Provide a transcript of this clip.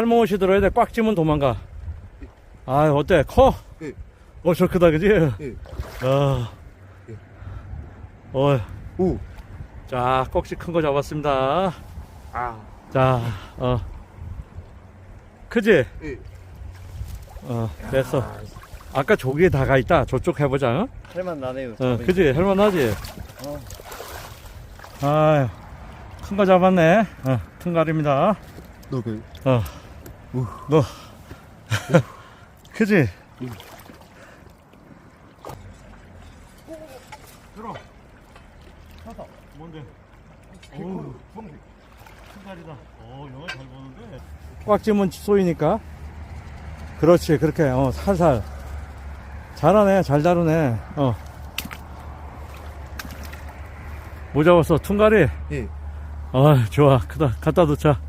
살모시 들어야 돼. 꽉 찌면 도망가. 아, 어때? 커? 예. 엄청 크다, 그지? 예. 아. 예. 어, 오. 자, 꼭지 큰 거 잡았습니다. 아. 자, 어. 크지? 예. 어, 됐어. 아까 조기에 다가 있다. 저쪽 해보자. 어? 할만 나네요. 어, 그지? 할만 하지? 어. 아유, 큰 거 잡았네. 어, 퉁갈입니다. 너 그. 어, 우. 너. 크지? 응. 들어. 찾아. 뭔데? 오, 퉁갈이다. 어, 영화 잘 보는데. 꽉 찌면 쏘이니까. 그렇지, 그렇게, 어, 살살. 잘하네, 잘 다루네. 어. 뭐 잡았어? 퉁갈이? 예. 아, 좋아. 크다. 갖다 놓자.